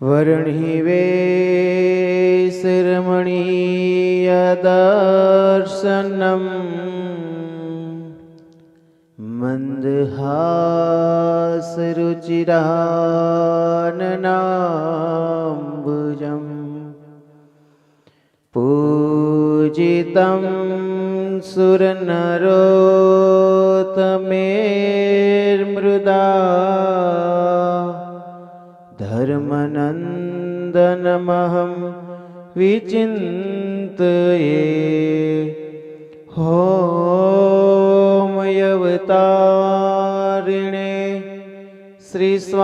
વરણી વે શિરમણીયદર્શનમ મંદહાસરુચિરાનનાંબુજમ પૂજિતમ સુરનરોતમેર્મૃદા धर्मनन्दनमहं विचिन्तये होमयवतारिणे श्रीस्वामिनारायणाय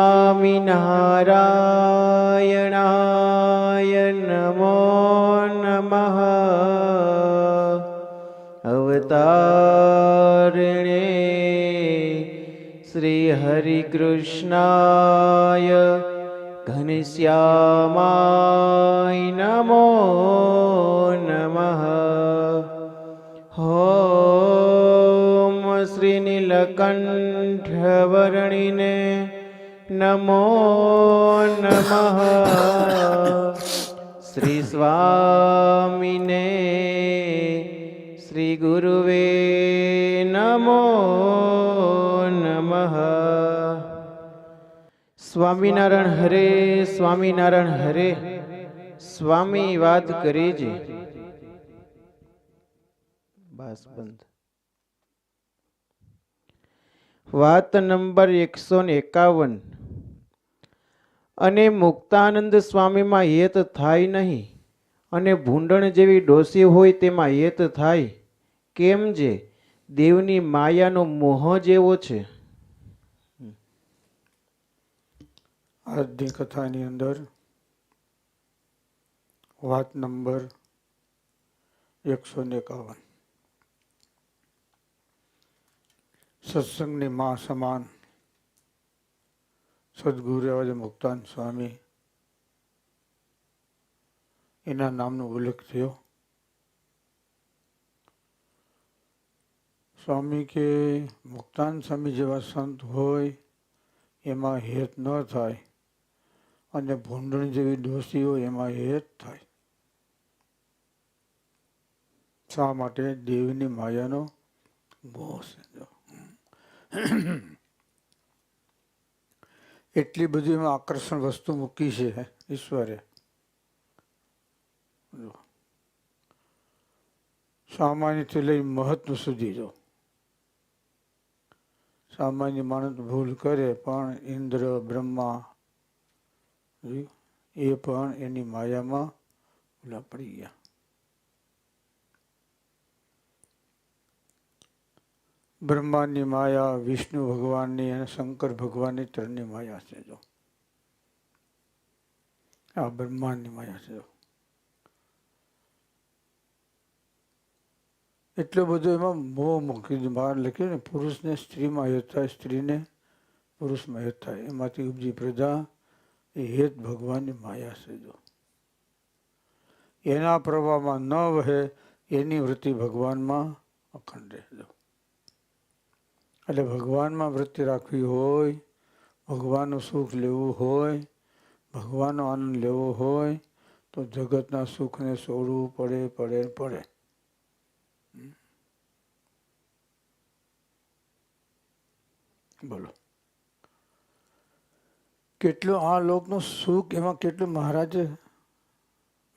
नमो नमः अवतारिणे श्रीहरिकृष्णाय ઘનશ્યામાય નમો નમઃ હોમ શ્રી નીલકંઠવરણીને નમો નમઃ શ્રી સ્વામીને શ્રી ગુરુવે નમો સ્વામિનારાયણ હરે સ્વામિનારાયણ હરે, સ્વામી વાત કરી છે બસ બંધ. વાત નંબર એકસો ને એકાવન. અને મુક્તાનંદ સ્વામીમાં હેત થાય નહીં, અને ભૂંડણ જેવી ડોસી હોય તેમાં હેત થાય. કેમ જે? દેવની માયાનો મોહ જેવો છે. આજની કથાની અંદર વાત નંબર એકસો ને એકાવન. સત્સંગની મા સમાન સદગુરુ એવા જે મુક્તાન સ્વામી, એના નામનો ઉલ્લેખ થયો. સ્વામી કે મુક્તાન સ્વામી જેવા સંત હોય, એમાં હેત ન થાય. અને ભૂંડણ જેવી દોષીઓ એમાં હેત થાય. શા માટે? દેવની માયાનો મોહ એટલી બધી એમાં આકર્ષણ વસ્તુ મૂકી છે ઈશ્વરે. સામાન્યથી લઈ મહત્વ સુધી જો. સામાન્ય માણસ ભૂલ કરે પણ ઇન્દ્ર, બ્રહ્મા? એ પણ એની માયામાં ઓલા પડી ગયા. બ્રહ્માની માયા, વિષ્ણુ ભગવાનની અને શંકર ભગવાનની ત્રણની માયા છે જો. આ બ્રહ્માંડની માયા છે જો. એટલો બધો એમાં મોહ મૂકી. બહાર લખ્યું ને, પુરુષને સ્ત્રીમાં થાય સ્ત્રીને પુરુષમાં થાય એમાંથી ઉપજી પ્રજા એ હેત ભગવાનની માયા છે જો. એના પ્રવાહમાં ન વહે એની વૃત્તિ ભગવાનમાં અખંડ રહેજો એટલે ભગવાનમાં વૃત્તિ રાખવી હોય, ભગવાનનું સુખ લેવું હોય, ભગવાનનો આનંદ લેવો હોય, તો જગતના સુખને છોડવું પડે પડે પડે. બોલો. કેટલું આ લોકનું સુખ, એમાં કેટલું મહારાજે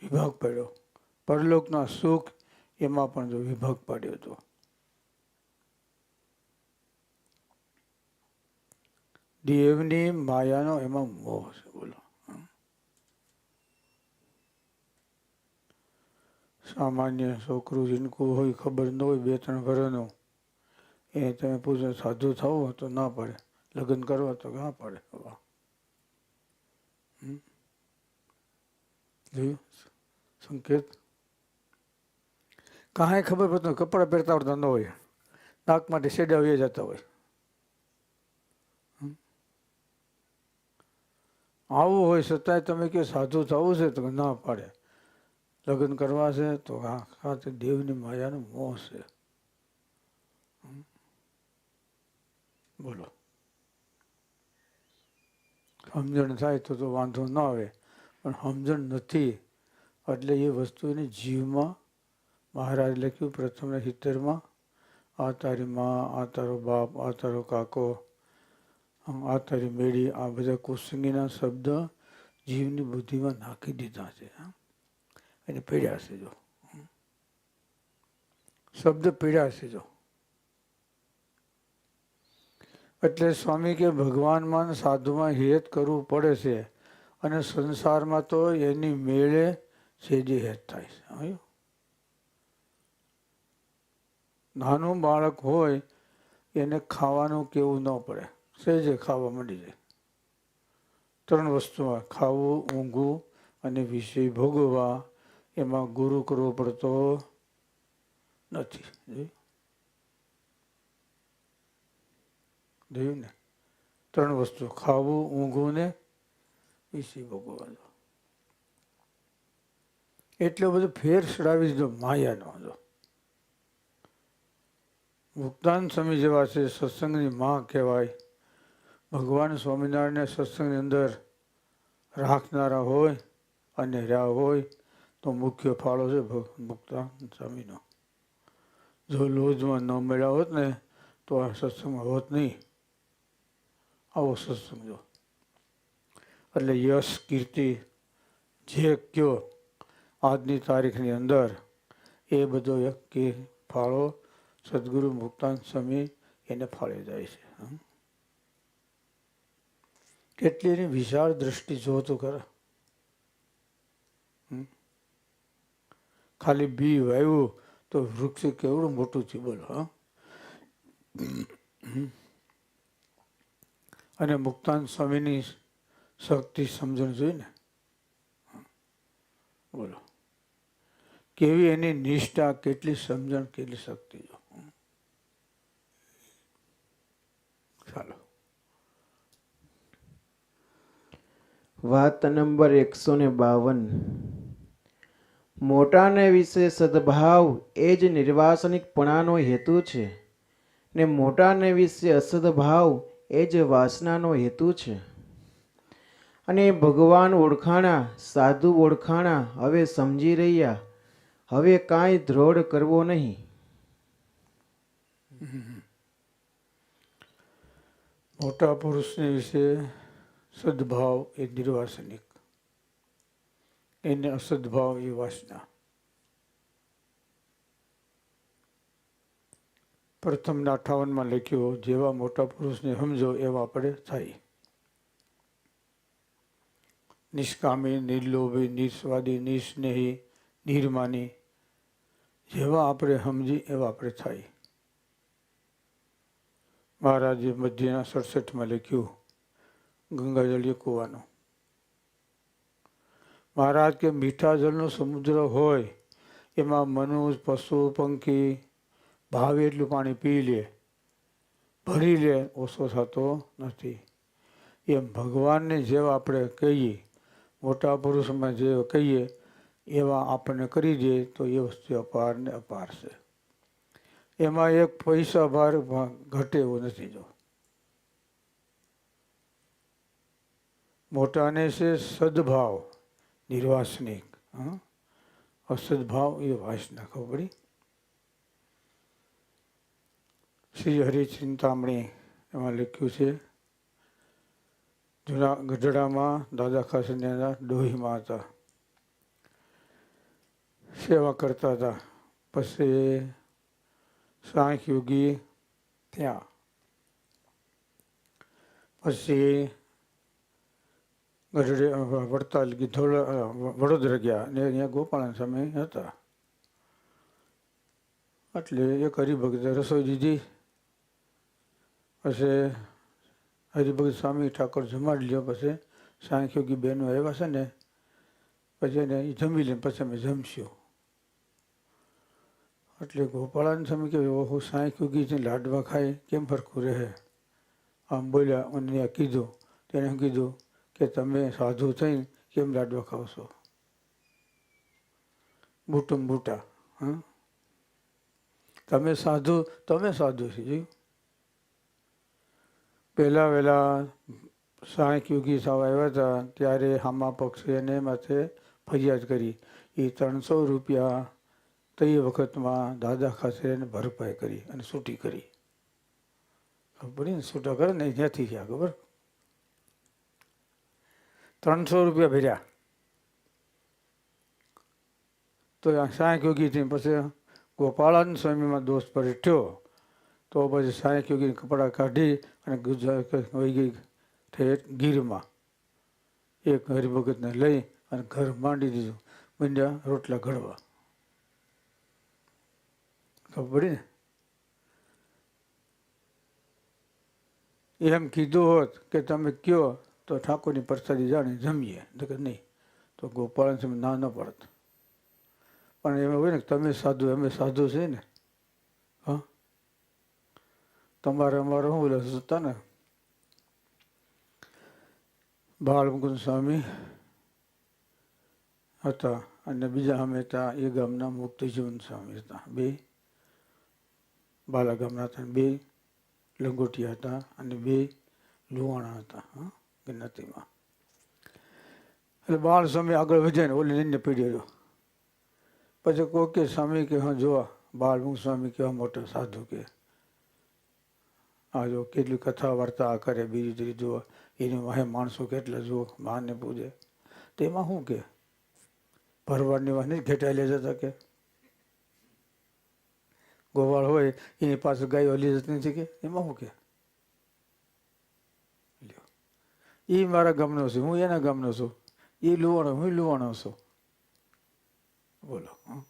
વિભાગ પડ્યો. પરલોકના સુખ, એમાં પણ જો વિભાગ પાડ્યો હતો દેવની માયાનો એમાં મોહ છે, બોલો. સામાન્ય છોકરું જીનકું હોય, ખબર ન હોય બે ત્રણ ઘરનો. એ તમે પૂછો, સાધુ થવું તો ના પડે. લગ્ન કરવા તો ના પડે. વાહ? જોયું સંકેત. કાંઈ ખબર પડતું કપડાં પહેરતા આવડતા ન હોય. નાક માટે શેડા વહી જતા હોય. આવું હોય છતાંય તમે કે સાધુ થવું છે, તો ના પાડે. લગ્ન કરવા છે, તો હા ખાતે દેવની માયાનો મોહ છે? બોલો. સમજણ થાય તો તો વાંધો ન આવે. પણ સમજણ નથી એટલે એ વસ્તુ એની જીવમાં મહારાજ લખ્યું પ્રથમ હિતરમાં, આ તારી માં, આ તારો બાપ, આ તારો કાકો આ તારી મેળી, આ બધા કુસંગીના શબ્દ જીવની બુદ્ધિમાં નાખી દીધા છે. એને પીડ્યા છે જો. શબ્દ પીડ્યા છે જો. એટલે સ્વામી કે ભગવાનમાં સાધુમાં હેત કરવું પડે છે અને સંસારમાં તો એની મેળે સેજી હેત થાય છે નાનું બાળક હોય એને ખાવાનું કેવું ન પડે, સહેજે ખાવા મળી જાય. ત્રણ વસ્તુમાં ખાવું, ઊંઘવું અને વિષય ભોગવવા એમાં ગુરુ કરવો પડતો નથી જોયું? ને ત્રણ વસ્તુ ખાવું, ઊંઘવું ને વિષય ભોગવવાનો. એટલો બધો ફેર ચડાવી દીધો, માયાનો હતો. મુક્તાન સ્વામી જેવા છે, સત્સંગની માં કહેવાય. ભગવાન સ્વામિનારાયણને સત્સંગની અંદર રાખનારા હોય અને રહ્યા હોય, તો મુખ્ય ફાળો છે મુક્તાન સ્વામીનો. જો લોજમાં ન મળ્યા હોત ને, તો આ સત્સંગ હોત નહીં. આવો સત્સંગ જો એટલે યશ, કીર્તિ, જે કયો આજની તારીખની અંદર એ બધો કે ફાળો સદગુરુ મુક્તાન સ્વામી એને ફાળે જાય છે. કેટલી એની વિશાળ દ્રષ્ટિ જોતું કરે. ખાલી બી વાવ્યું તો વૃક્ષ કેવડું મોટું થયું બોલો, હા. અને મુક્તાન સ્વામીની શક્તિ સમજણ જોઈને. બોલો. કેવી એની નિષ્ઠા, કેટલી સમજણ, કેટલી શક્તિ જો. ચાલો. વાત નંબર એકસો ને બાવન. મોટાને વિશે સદભાવ એ જ નિર્વાસનિકપણાનો હેતુ છે ને મોટાને વિશે અસદભાવ એ જ વાસનાનો હેતુ છે. અને ભગવાન ઓળખાણા, સાધુ ઓળખાણા હવે સમજી રહ્યા. હવે કાંઈ દ્રોઢ કરવો નહીં. મોટા પુરુષને વિશે સદભાવ એ નિર્વાસનિક. એને અસદભાવ એ વાસના. પ્રથમના અઠાવનમાં લખ્યું, જેવા મોટા પુરુષને સમજો એવા આપણે થાય. નિષ્કામી, નિર્લોભી, નિસ્વાદી, નિસ્નેહી, નિર્માની, જેવા આપણે સમજી એવા આપણે થાય. મહારાજે મધ્યના સડસઠમાં લખ્યું ગંગાજળીય કૂવાનું મહારાજ કે મીઠા જળનો સમુદ્ર હોય, એમાં મનુષ્ય પશુ, પંખી ભાવે એટલું પાણી પી લે ભરી લે, ઓછો થતો નથી. એમ ભગવાનને જેવા આપણે કહીએ, મોટા પુરુષમાં જે કહીએ, એવા આપણને કરી દે તો એ વસ્તુ અપારને અપાર છે એમાં એક પૈસા ભાર ઘટે એવું નથી જો. મોટાને છે સદભાવ, નિર્વાસનિક, હં? અસદભાવ એ વાસના ખબર પડી? શ્રી હરિચિંતામણી એમાં લખ્યું છે, જૂના ગઢડામાં દાદા ખાસના ડોહીમાં હતા. સેવા કરતા હતા. પછી સાંખ યોગી ત્યાં પછી ગઢડે વડતાલ ગીધોળ વડોદરા ગયા ને અહીંયા ગોપાળન સમય હતા. એટલે એક હરિભક્તે રસોઈ દીધી. પછી હરિભગત સ્વામી ઠાકોર જમાડી લ્યો પછી સાંખ્યોગી બહેનો આવ્યા છે ને, પછી એને એ જમી લે પછી અમે જમશું. એટલે ગોપાળાન સ્વામી કે સાંખ સાંખ્યોગી છે લાડવા ખાય કેમ ફરખું રહે? આમ બોલ્યા ત્યાં કીધું, તેને એમ કીધું કે તમે સાધુ થઈને કેમ લાડવા ખાવ છો? બૂટમ બૂટા, હં? તમે સાધુ તમે સાધુ છે, જોયું? પહેલાં વહેલા સાઠ યોગી સાહેબ આવ્યા હતા, ત્યારે હામા પક્ષે એને માથે ફરિયાદ કરી. એ ત્રણસો રૂપિયા તે વખતમાં દાદા ખાસેને ભરપાઈ કરી અને છૂટી કરી. ખબર ને છૂટા કરે ને ત્યાંથી ગયા ખબર? ત્રણસો રૂપિયા ભર્યા. તો આ યોગી થઈ પછી ગોપાળાનંદ સ્વામીમાં દોષ પર થયો તો પછી સાંઈ યોગી કપડાં કાઢી અને ગુજરાત વહી ગઈ ગીરમાં એક હરિભગતને લઈ અને ઘર માંડી દીધું. મંડ્યા રોટલા ઘડવા. ખબર પડી ને? એમ કીધું હોત કે તમે કયો તો ઠાકોરની પ્રસાદી જાણે જમીએ. નકર નહીં. તો ગોપાલ સ્વામી ના ન પડત. પણ એમાં હોય ને તમે સાધુ, અમે સાધુ છે ને. હા? તમારે અમારે શું બોલે હતા ને બાળ મુકુંદ સ્વામી હતા અને બીજા અમે હતા એ ગામના મુક્તિજીવન સ્વામી હતા બે બાલા ગામના હતા બે લંગોટિયા હતા અને બે લુવાણા હતા જ્ઞાતિમાં એટલે બાળ સ્વામી આગળ વધ્યા ને ઓલી લઈને પીડી રહ્યો. પછી કોઈ કે સ્વામી કે, હા, જોવા બાળમુખ સ્વામી કેવા મોટા સાધુ કે. આ જો કેટલી કથા વાર્તા કરે, બીજી ત્રીજી જુઓ એની વાહે માણસો કેટલા જુઓ માને પૂજે. તેમાં શું કે? ભરવાડની વાહને જ ઘેટાઈ લે જતા કે. ગોવાળ હોય, એની પાસે ગાય લઈ જતી નથી કે? એમાં શું કે. એ મારા ગમનો છે, હું એના ગમનો છું. એ લુવાણો, હું લુવાણો છું. બોલો?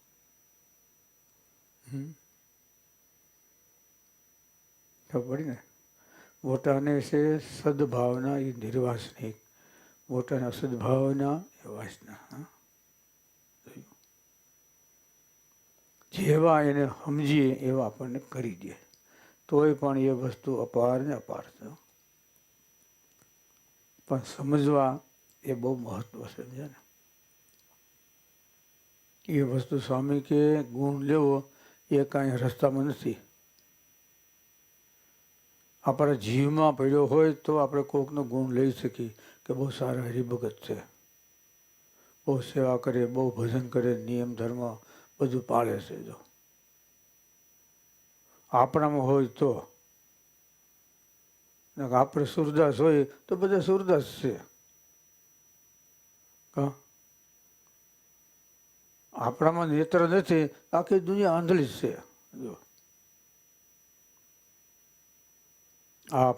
હમ. ખબર પડી ને? મોટાને છે સદભાવના એ નિર્વાસનિક પોતાના સદભાવના એ વાસના જેવા એને સમજીએ એવા આપણને કરી દે. તોય પણ એ વસ્તુ અપાર ને અપાર છે. પણ સમજવા એ બહુ મહત્વ છે ને? એ વસ્તુ સ્વામી કે ગુણ લેવો એ કાંઈ રસ્તામાં નથી. આપણા જીવમાં પડ્યો હોય તો આપણે કોકનો ગુણ લઈ શકીએ કે બહુ સારા હરિભગત છે. બહુ સેવા કરે, બહુ ભજન કરે, નિયમ ધર્મ બધું પાળે છે જો. આપણામાં હોય તો. આપણે સુરદાસ હોય તો બધા સુરદાસ છે. આપણામાં નેત્ર નથી, આખી દુનિયા આંધળી છે, જો.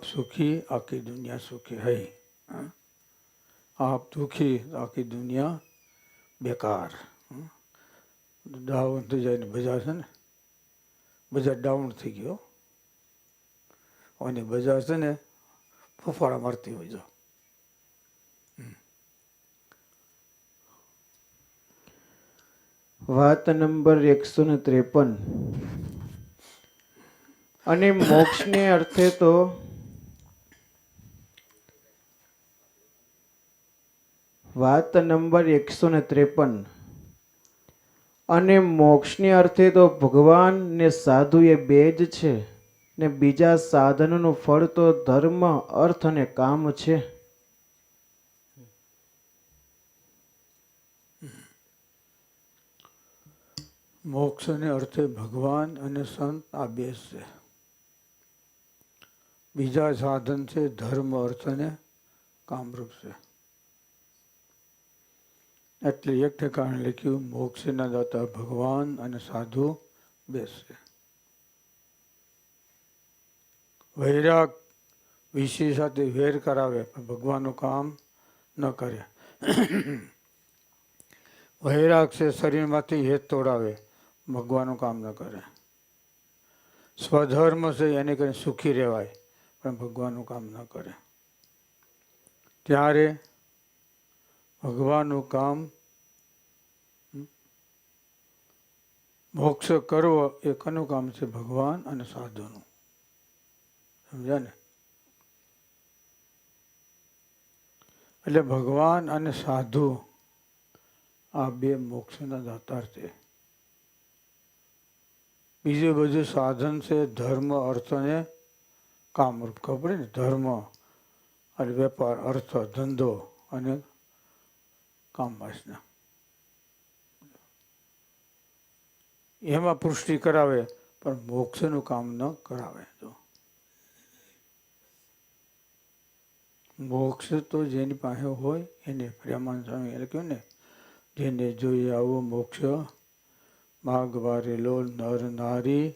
સુખી આખી દુનિયા સુખી હૈ હં? આપ દુખી આખી દુનિયા બેકાર? ડાઉન થઈ જાય ને બજાર છે ને બજાર ડાઉન થઈ ગયો અને બજાર છે ને ફૂફાડા મારતી હોય જો વાત નંબર એકસો ને ત્રેપન. અને મોક્ષને અર્થે તો વાત નંબર એકસો ને ત્રેપન. અને મોક્ષને અર્થે તો ભગવાન ને સાધુ એ બે જ છે ને બીજા સાધનનું ફળ તો ધર્મ, અર્થ અને કામ છે. મોક્ષને અર્થે ભગવાન અને સંત આ બે છે. બીજા સાધન છે, ધર્મ, અર્થ અને કામરૂપ છે. એટલે એક ઠેકાણે લખ્યું, મોક્ષના દાતા ભગવાન અને સાધુ બેસશે વૈરાગ વિષય સાથે વેર કરાવે, પણ ભગવાનનું કામ ન કરે. વૈરાગ છે, શરીરમાંથી હેત તોડાવે, ભગવાનનું કામ ન કરે. સ્વધર્મ છે, એને કંઈ સુખી રહેવાય. પણ ભગવાનનું કામ ન કરે. ત્યારે ભગવાનનું કામ મોક્ષ કરવો એ કનું કામ છે? ભગવાન અને સાધુનું. સમજ્યા ને? એટલે ભગવાન અને સાધુ આ બે મોક્ષના દાતાર છે. બીજું બધું સાધન છે, ધર્મ અર્થ અને કામરૂપ ખબર ને ધર્મ અને વેપાર, અર્થ, ધંધો અને કામ વાસના એમાં પુષ્ટિ કરાવે, પણ મોક્ષનું કામ ન કરાવે તો. મોક્ષ તો જેની પાસે હોય, એને પ્રેમાન સ્વામી એટલે કહ્યું ને? જેને જોઈએ આવો મોક્ષ માગ વારેલો નર નારી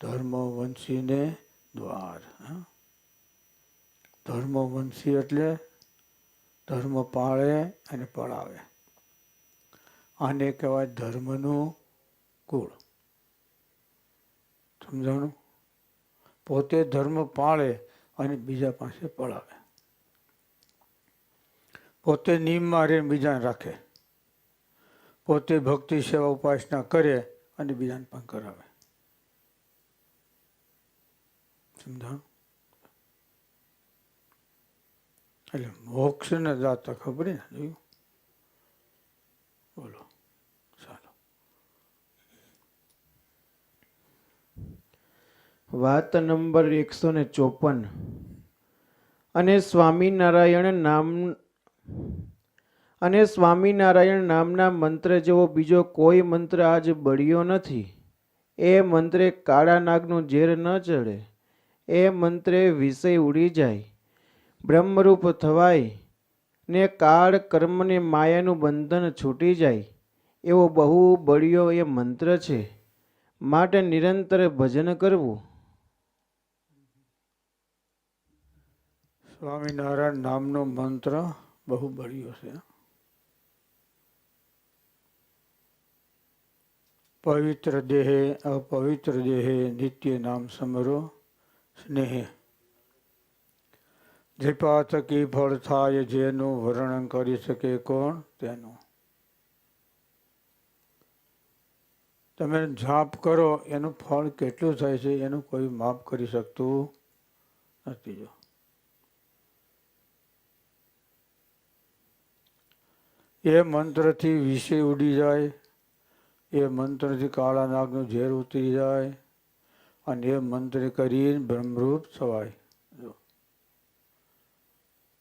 ધર્મ વંશીને દ્વાર? ધર્મ વંશી એટલે ધર્મ પાળે અને પળાવે આને કહેવાય ધર્મનું કુળ. સમજાણું? પોતે ધર્મ પાળે અને બીજા પાસે પળાવે પોતે નિયમમાં રહે બીજાને રાખે. પોતે ભક્તિ સેવા ઉપાસના કરે અને બીજાને પણ કરાવે. સમજાણું એટલે મોક્ષને દાતા ખબર ને જોયું બોલો ચાલો વાત નંબર એકસો ને ચોપન. અને સ્વામિનારાયણ નામ, અને સ્વામિનારાયણ નામના મંત્ર જેવો બીજો કોઈ મંત્ર આજ બળ્યો નથી. એ મંત્રે કાળા નાગનું ઝેર ન ચડે. એ મંત્રે વિષય ઉડી જાય. બ્રહ્મરૂપ થવાય ને કાળ કર્મને માયાનું બંધન છૂટી જાય. એવો બહુ બળ્યો એ મંત્ર છે. માટે નિરંતર ભજન કરવું. સ્વામિનારાયણ નામનો મંત્ર બહુ બળ્યો છે. પવિત્ર દેહે અપવિત્ર દેહે નિત્ય નામ સમરો. સ્નેહે. જપા થકી ફળ થાય જેનું વર્ણન કરી શકે કોણ? તેનું. તમે જાપ કરો, એનું ફળ કેટલું થાય છે એનું કોઈ માપ કરી શકતું નથી જો. એ મંત્રથી વિષય ઉડી જાય, એ મંત્રથી કાળા નાગનું ઝેર ઉતરી જાય અને મંત્ર કરીને બ્રહ્મરૂપ થવાય.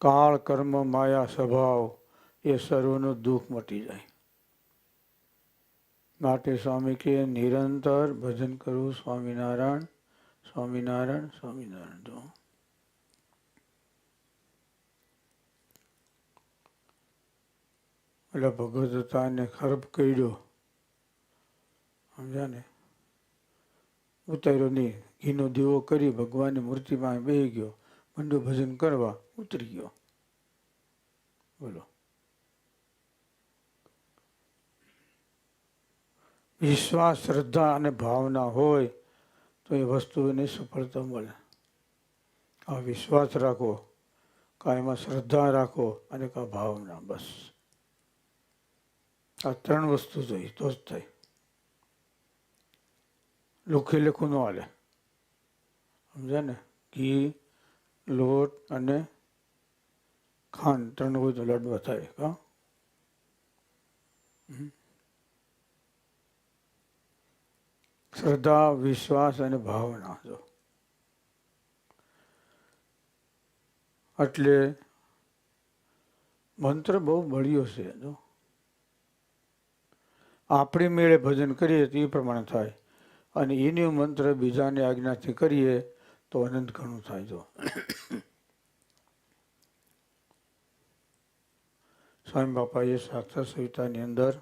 કાળ કર્મ માયા સ્વભાવ એ સર્વનું દુઃખ મટી જાય. માટે સ્વામી કે નિરંતર ભજન કરવું સ્વામિનારાયણ સ્વામિનારાયણ સ્વામિનારાયણ. જો. એટલે ભગવત તાને ખરબ કર્યો. સમજા ને? ઉતાર્યો નહીં ઘીનો દીવો કરી ભગવાનની મૂર્તિ પાસે બેસી ગયો. મંડુ ભજન કરવા ઉતરી ગયો. બોલો. વિશ્વાસ, શ્રદ્ધા અને ભાવના હોય તો એ વસ્તુની સફળતા મળે. આ વિશ્વાસ રાખો, કા એમાં શ્રદ્ધા રાખો અને કા ભાવના, બસ. આ ત્રણ વસ્તુ જોઈ, તો જ થાય. લુખે લેખું ન હાલે. સમજ્યા ને ઘી, લોટ અને ખાંડ ત્રણ તો લાડવા થાય, હા? શ્રદ્ધા, વિશ્વાસ અને ભાવના, જો. એટલે મંત્ર બહુ બળ્યો છે, જો. આપણી મેળે ભજન કરીએ તો એ પ્રમાણે થાય. અને એની મંત્ર બીજાની આજ્ઞાથી કરીએ તો અનંત ઘણું થાય જો. સ્વામી બાપાએ શાસ્ત્ર સંહિતાની અંદર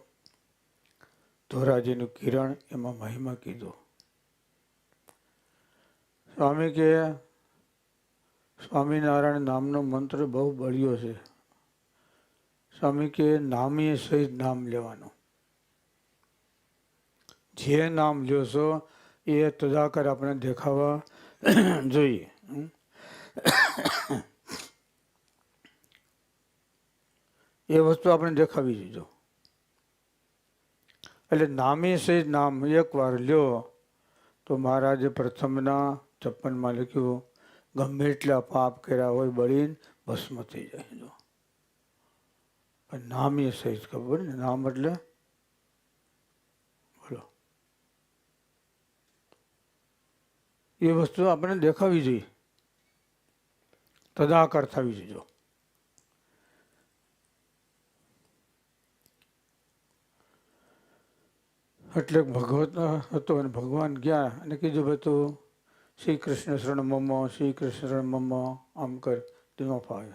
ધોરાજીનું કિરણ એમાં મહિમા કીધો. સ્વામી કે, સ્વામિનારાયણ નામનો મંત્ર બહુ બળ્યો છે. સ્વામી કે, નામીએ સહિત નામ લેવાનું. જે નામ લ્યો છો, એ તદાકર આપણે દેખાવા જોઈએ. એ વસ્તુ આપણે દેખાવી જોઈએ એટલે નામે સહિત નામ એકવાર લ્યો, તો મહારાજે પ્રથમના છપ્પનમાં લખ્યું, ગમે એટલા પાપ કર્યા હોય બળીને, ભસ્મ થઈ જાય. જો. નામ એ સહિત ખબર ને, નામ એટલે એ વસ્તુ આપણને દેખાવી જોઈએ. તદાકાર થવી જોઈએ એટલે ભગવત હતો અને ભગવાન ગયા અને કીધું ભાઈ તું શ્રી કૃષ્ણ શરણ મમ્મો શ્રી કૃષ્ણ શરણ મમ્મો આમ કર તે ફાવે.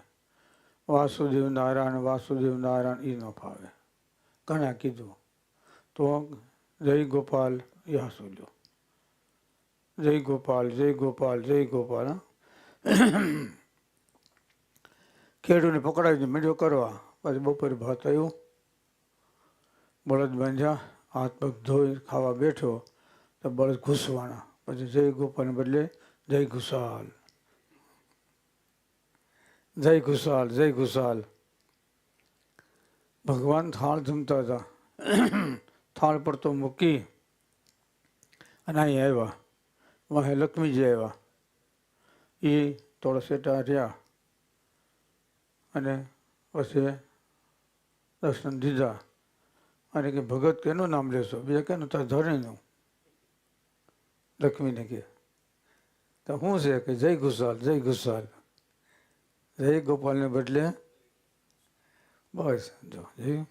વાસુદેવ નારાયણ વાસુદેવ નારાયણ એ ન ફાવે. ઘણા કીધું. તો જય ગોપાલ, એ હાસુ લ્યો. જય ગોપાલ જય ગોપાલ જય ગોપાલ ખેડૂને પકડાવીને મીડિયો કરવા. પછી બપોરે ભાત આવ્યું બળદ બાંધ્યા હાથ પગ ધોઈ ખાવા બેઠો. તો બળદ ઘૂસવાના. પછી જય ગોપાલને બદલે જય ઘુસાલ. જય ઘુસાલ જય ઘુસાલ. ભગવાન થાળ જમતા હતા. થાળ પર તો મૂકી અને અહીં આવ્યા. વાહે લક્ષ્મીજી આવ્યા. એ થોડા સેટા રહ્યા અને પછી દર્શન દીધા. અને કે, ભગત કેનું નામ લેશો? બીજા કેનું તાર ધરણીનું લક્ષ્મીને કે, તો શું છે કે, જય ઘુસાલ જય ઘુસાલ જય ગોપાલને બદલે બસ, જો, જય.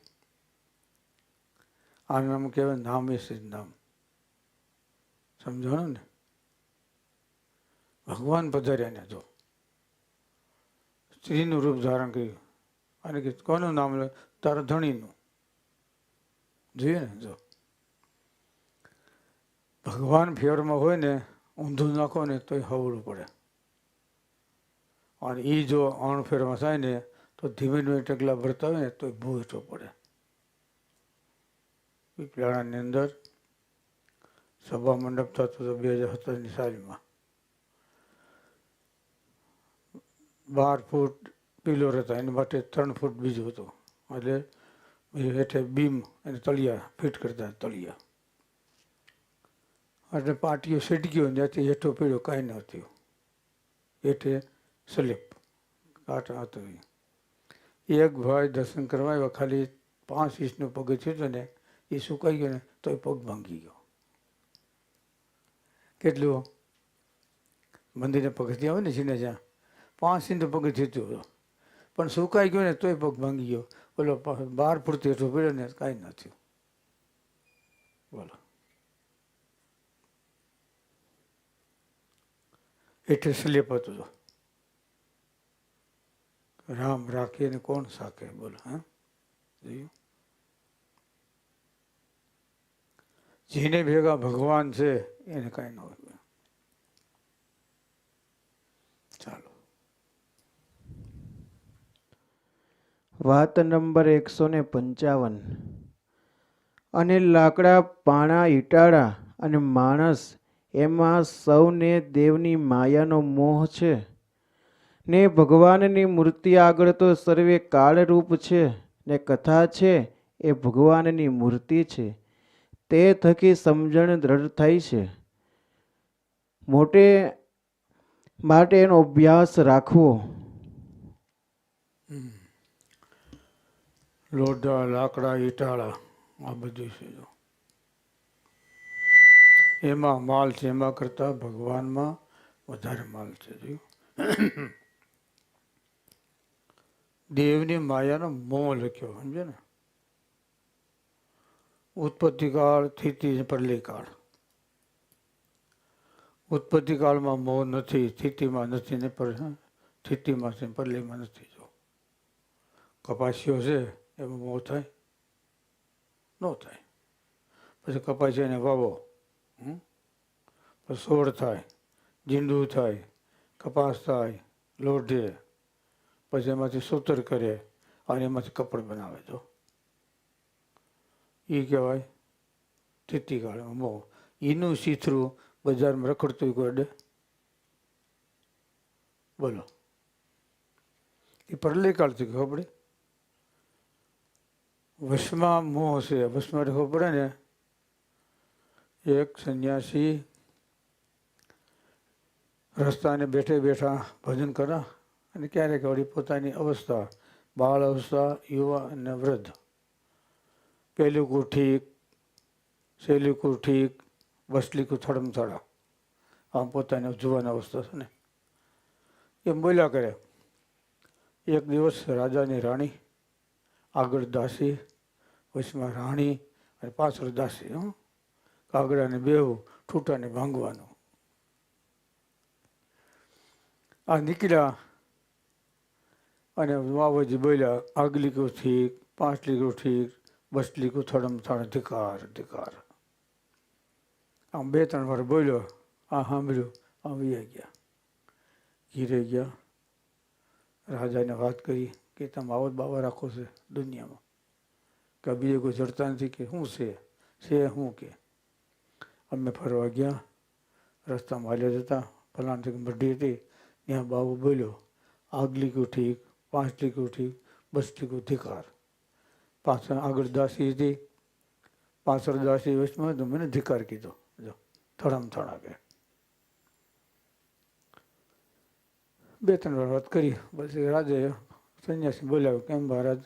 આ નામ કહેવાય નામ એ સિદ્ધ નામ. સમજાણું ને? ભગવાન પધાર્યા ને જો. સ્ત્રીનું રૂપ ધારણ કર્યું. અને કે કોનું નામ લે? તારા ધણીનું. જોઈએ ને જો. ભગવાન ફેવરમાં હોય ને, ઊંધું નાખો ને તોય હવળું પડે. અને એ જો અણફેરમાં થાય ને, તો ધીમે ધીમે ટકલા ભરતા હોય ને, તોય ભૂતો પડે. પીપલાણાની અંદર સભા મંડપ થતો હતો બે હજાર સત્તરની સાલમાં બાર ફૂટ પિલર હતા એની માટે ત્રણ ફૂટ બીજું હતું. એટલે હેઠે બીમ અને તળિયા ફિટ કરતા તળિયા. એટલે પાટીઓ ગયો ને ત્યાંથી હેઠો પીળો કાંઈ ન થયો. હેઠે સ્લીપ કાંટા હતો એક ભાઈ દર્શન કરવા આવ્યા, ખાલી પાંચ ઇંચનું પગથિયું હતું ને, એ સુકાઈ ગયો ને તો એ પગ ભાંગી ગયો. કેટલું? મંદિરે પગથિયા આવે ને જીને જ્યાં પાંચ ઇંચનું પગથિયું હતો. પણ સુકાઈ ગયો ને તોય પગ ભાંગી ગયો. બોલો બહાર ફૂટ હેઠો પીડ્યો ને કાંઈ ન થયું. બોલો. એટલે સ્લીપ હતું તો. રામ રાખે ને કોણ સાકે બોલો, હા? જોયું? જેને ભેગા ભગવાન છે, એને કાંઈ ન હોય ચાલો વાત નંબર એકસો ને પંચાવન. અને લાકડા, પાણા, ઈટાળા અને માણસ, એમાં સૌને દેવની માયાનો મોહ છે. ને ભગવાનની મૂર્તિ આગળ તો સર્વે કાળરૂપ છે, ને કથા છે, એ ભગવાનની મૂર્તિ છે. તે થકી સમજણ દ્રઢ થાય છે. મોટે, માટે એનો અભ્યાસ રાખવો. લોઢા, લાકડા, ઈટાળા, આ બધું છે જો એમાં માલ છે, એમાં કરતા ભગવાનમાં વધારે માલ છે, જોયું? દેવની માયાનો મોહ લખ્યો, સમજે ને? ઉત્પત્તિ કાળ સ્થિતિ પરલીકાળ કાળ. ઉત્પત્તિ કાળમાં મોહ નથી, સ્થિતિમાં નથી ને પર સ્થિતિમાં છે પરલીમાં નથી, જો. કપાસીઓ છે એમાં મોં થાય. ન થાય. પછી કપાસી એને વાવો? પછી સોળ થાય જીંડું થાય, કપાસ થાય, લોઢે. પછી એમાંથી સૂતર કરે અને એમાંથી કપડ બનાવે તો એ કહેવાય સ્થિતિકાળમાં મોહ એનું સીથરું બજારમાં રખડતું કોઈ અડે? બોલો. એ પ્રલયકાળથી ખબર પડે? વશમાં મોહ છે. વશમાં રહેવો પડે ને? એક સંન્યાસી રસ્તાને બેઠે બેઠા ભજન કરા અને ક્યારેક વળી પોતાની અવસ્થા, બાળ અવસ્થા, યુવા અને વૃદ્ધ. પહેલું કું ઠીક સહેલું કું ઠીક, બસલી કું થડમ થડા. આમ પોતાની જુવાની અવસ્થા છે ને? એમ બોલ્યા કરે. એક દિવસ રાજાની રાણી, આગળ દાસી વચમાં રાણી અને પાછળ દાસી, હં. કાગડાને બેહવું ઠૂટાને ભાંગવાનું. આ નીકળ્યા અને વાવજી બોલ્યા આગલી કો ઠીક પાંચલી કો ઠીક બસલી કો થડમ થડ ધિકાર ધિકાર. આમ બે ત્રણ વાર બોલ્યો, આ સાંભળ્યું, આમ વી ગયા. ઘીરે ગયા. રાજાને વાત કરી કે, તમે આવો જ બાબા રાખો છે દુનિયામાં. કે બીજે કોઈ જડતા નથી કે શું છે? છે શું કે? અમે ફરવા ગયા, રસ્તામાં હાલ્યા જતા ફલાણથી મઢી હતી, ત્યાં બાબુ બોલ્યો આગલી કો ઠીક પાંચલી કો ઠીક બસલી ટીકું ધિકાર પાછળ આગળ દાસી હતી, પાછળ દાસી વચમાં તો મને ધિકાર કીધો, જો થડામ થડા કે બે ત્રણ વાર વાત કરી, પછી રાજે સંન્યાસી બોલાવ્યો, કેમ મહારાજ?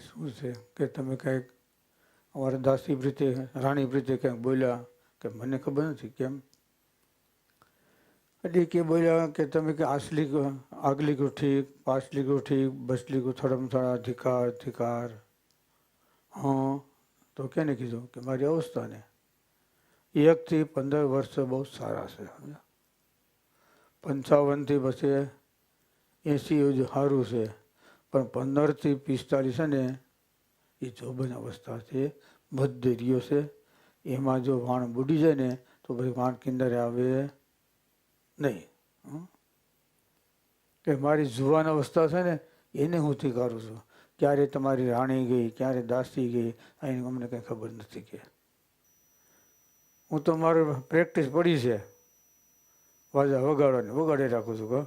શું છે કે તમે કંઈક અમારે દાસી પ્રીતે રાણી પ્રીતે ક્યાંક બોલ્યા કે મને ખબર નથી કેમ? એટલે કે બોલ્યા કે તમે કે આસલી આગલી કો ઠીક પાછલી કો બસલી કો થડમ થડા ધિકાર ધિકાર હા, તો કેને કીધું કે મારી અવસ્થાને? એકથી પંદર વર્ષ બહુ સારા છે પંચાવનથી પછી એંસી સારું છે. પણ પંદરથી પિસ્તાલીસ ને, એ જોબન અવસ્થા છે બધી રહ્યો છે. એમાં જો વાણ બુડી જાય ને, તો પછી વાણ કિંદરે આવે નહીં? કે મારી જુવાન અવસ્થા છે ને, એને હું કરું છું. ક્યારે તમારી રાણી ગઈ, ક્યારે દાસી ગઈ, એની અમને કંઈ ખબર નથી કે. હું તો મારું પ્રેક્ટિસ પડી છે. વાજા વગાડવાની વગાડી રાખું છું કહો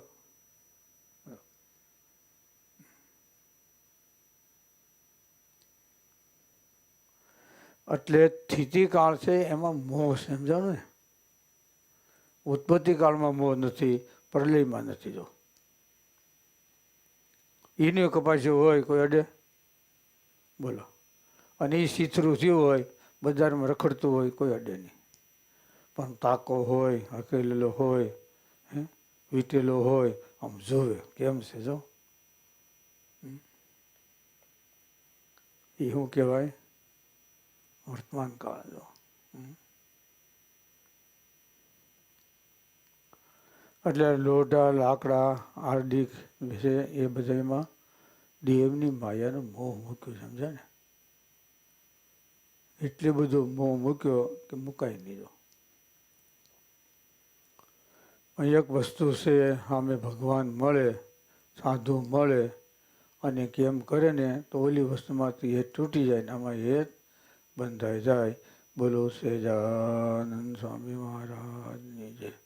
એટલે સ્થિતિકાળ છે, એમાં મોહ સમજાણો ને? ઉત્પત્તિ કાળમાં મોહ નથી, પ્રલયમાં નથી, જો. એની કપાસ્યો હોય, કોઈ અડે? બોલો. અને એ સીથરું થયું હોય, બજારમાં રખડતું હોય, કોઈ અડે નહીં. પણ તાકો હોય, હકેલેલો હોય, હે? વીટેલો હોય, આમ જોવે, કેમ છે, જો. એ શું કહેવાય? વર્તમાન કાળ જો એટલે લોઢા, લાકડા, હાર્દિક વિશે એ બધામાં દેવની માયાનો મોહ મૂક્યો સમજે ને? એટલે બધો મોહ મૂક્યો કે મુકાઈ નહીં અહીં એક વસ્તુ છે, સામે ભગવાન મળે, સાધુ મળે, અને કેમ કરે ને, તો ઓલી વસ્તુમાંથી એ તૂટી જાય ને આમાં એ બંધાઈ જાય. બોલો સહેજાનંદ સ્વામી મહારાજની જય.